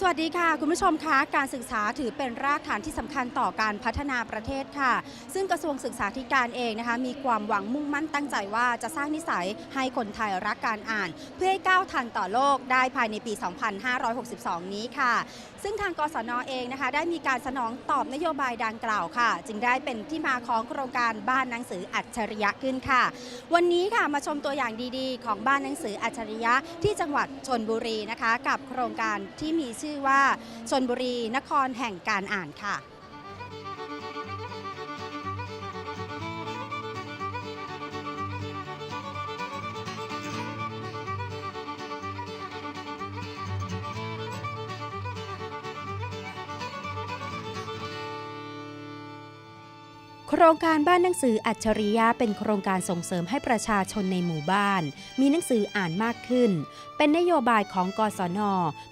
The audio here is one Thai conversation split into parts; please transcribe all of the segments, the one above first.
สวัสดีค่ะ คุณผู้ชมคะการศึกษาถือเป็นรากฐานที่สำคัญต่อการพัฒนาประเทศค่ะ ซึ่งกระทรวงศึกษาธิการเองนะคะมีความหวังมุ่งมั่นตั้งใจว่าจะสร้างนิสัยให้คนไทยรักการอ่าน เพื่อให้ก้าวทันต่อโลกได้ภายในปี 2562 นี้ค่ะ ซึ่งทางกศนเองนะคะได้มีการสนองตอบนโยบายดังกล่าวค่ะ จึงได้เป็นที่มาของโครงการบ้านหนังสืออัจฉริยะขึ้นค่ะ วันนี้ค่ะมาชมตัวอย่างดีๆ ของบ้านหนังสืออัจฉริยะที่จังหวัดชนบุรีนะคะ กับโครงการที่มีชื่อชื่อว่าชนบุรีนครแห่งการอ่านค่ะ โครงการบ้านหนังสืออัจฉริยะเป็นโครงการส่งเสริมให้ประชาชนในหมู่บ้าน มีหนังสืออ่านมากขึ้น เป็นนโยบายของกศน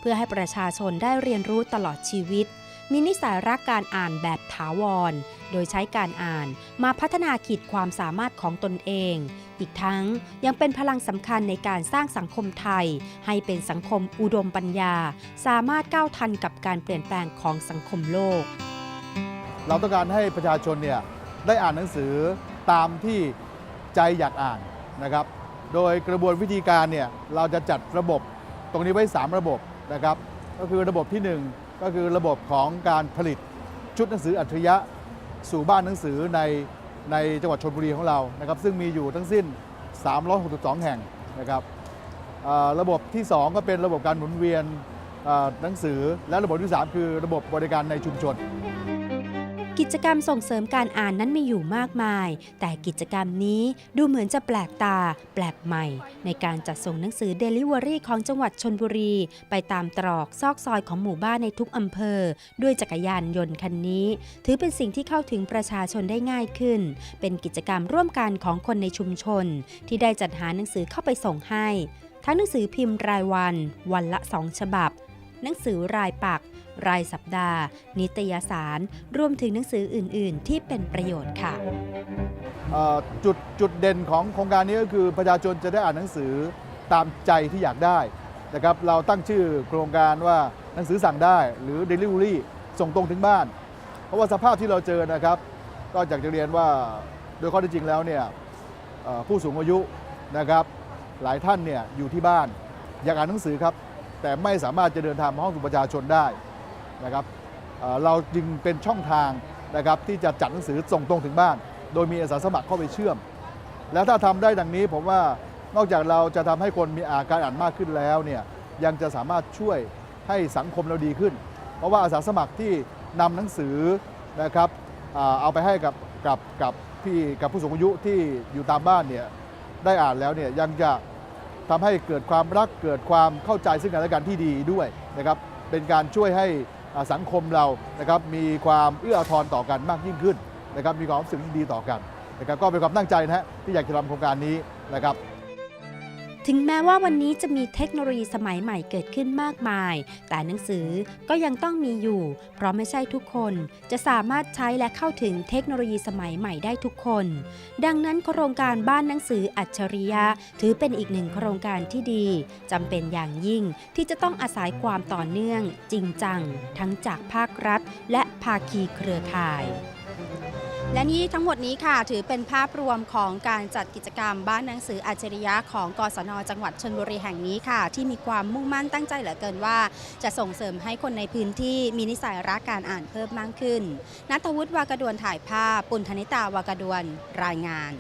เพื่อให้ประชาชนได้เรียนรู้ตลอดชีวิต มีนิสัยรักการอ่านแบบถาวร โดยใช้การอ่านมาพัฒนาขีดความสามารถของตนเอง อีกทั้งยังเป็นพลังสำคัญในการสร้างสังคมไทย ให้เป็นสังคมอุดมปัญญา สามารถก้าวทันกับการเปลี่ยนแปลงของสังคมโลก เราต้องการให้ประชาชนเนี่ย ได้อ่านหนังสือตามที่ใจอยากอ่านนะครับ โดยกระบวนวิธีการเนี่ยเราจะจัดระบบตรงนี้ไว้ 3 ระบบนะครับ ก็คือระบบที่ 1 ก็คือระบบของการผลิตชุดหนังสืออัจฉริยะสู่บ้านหนังสือในในจังหวัดชลบุรีของเรานะครับ ซึ่งมีอยู่ทั้งสิ้น 362 แห่งนะครับระบบที่ 2 ก็เป็นระบบการหมุนเวียนหนังสือและระบบที่ 3 คือระบบบริการในชุมชน กิจกรรมส่งเสริมการอ่านนั้นมีอยู่มากมาย แต่กิจกรรมนี้ดูเหมือนจะแปลกตา แปลกใหม่ ในการจัดส่งหนังสือ Delivery ของจังหวัดชนบุรี ไปตามตรอกซอกซอยของหมู่บ้านในทุกอำเภอ ด้วยจักรยานยนต์คันนี้ ถือเป็นสิ่งที่เข้าถึงประชาชนได้ง่ายขึ้น เป็นกิจกรรมร่วมกันของคนในชุมชน ที่ได้จัดหาหนังสือเข้าไปส่งให้ ทั้งหนังสือพิมพ์รายวัน วันละสองฉบับ หนังสือรายปัก รายสัปดาห์ นิตยสาร รวมถึงหนังสืออื่น ๆ ที่เป็นประโยชน์ค่ะ จุดจุดเด่นของโครงการนี้ก็คือประชาชนจะได้อ่านหนังสือตามใจที่อยากได้นะครับเราตั้งชื่อโครงการว่าหนังสือสั่งได้ หรือ Delivery ส่งตรงถึงบ้าน เพราะว่าสภาพที่เราเจอนะครับ ก็อยากจะเรียนว่าโดยข้อเท็จจริงแล้วเนี่ยผู้สูงอายุนะครับหลายท่านเนี่ยอยู่ที่บ้านอยากอ่านหนังสือครับ แต่ไม่สามารถจะเดินทางมาห้องสู่ประชาชนได้ นะครับเราจึงเป็นช่องทางนะครับที่จะจัดหนังสือส่งตรงถึงบ้าน โดยมีอาสาสมัครเข้าไปเชื่อม แล้วถ้าทำได้ดังนี้ผมว่านอกจากเราจะทำให้คนมีอาการอ่านมากขึ้นแล้วเนี่ยยังจะสามารถช่วยให้สังคมเราดีขึ้น เพราะว่าอาสาสมัครที่นำหนังสือนะครับเอาไปให้กับกับกับพี่กับผู้สูงอายุที่อยู่ตามบ้านเนี่ยได้อ่านแล้วเนี่ยยังจะทำให้เกิดความรักเกิดความเข้าใจซึ่งกันและกันที่ดีด้วยนะครับเป็นการช่วยให้ สังคมเรานะครับมีความเอื้ออาทรต่อกันมากยิ่งขึ้นนะครับมีความรู้สึกที่ดีต่อกันนะครับก็เป็นความตั้งใจนะฮะที่อยากจะทำโครงการนี้นะครับ ถึงแม้ว่าวันนี้จะมีเทคโนโลยีสมัยใหม่เกิดขึ้นมากมาย แต่หนังสือก็ยังต้องมีอยู่ เพราะไม่ใช่ทุกคนจะสามารถใช้และเข้าถึงเทคโนโลยีสมัยใหม่ได้ทุกคน ดังนั้นโครงการบ้านหนังสืออัจฉริยะ ถือเป็นอีกหนึ่งโครงการที่ดีจำเป็นอย่างยิ่งที่จะต้องอาศัยความต่อเนื่อง จริงจัง ทั้งจากภาครัฐ และภาคีเครือข่าย และนี่ทั้งหมดนี้ค่ะ ถือเป็นภาพรวมของการจัดกิจกรรมบ้านหนังสืออัจฉริยะของกศนจังหวัดชนบุรีแห่งนี้ค่ะ ที่มีความมุ่งมั่นตั้งใจเหลือเกินว่า จะส่งเสริมให้คนในพื้นที่มีนิสัยรักการอ่านเพิ่มมากขึ้นนัทวุฒิวากระดวนถ่ายภาพ ปุณธนิตาวากระดวนรายงาน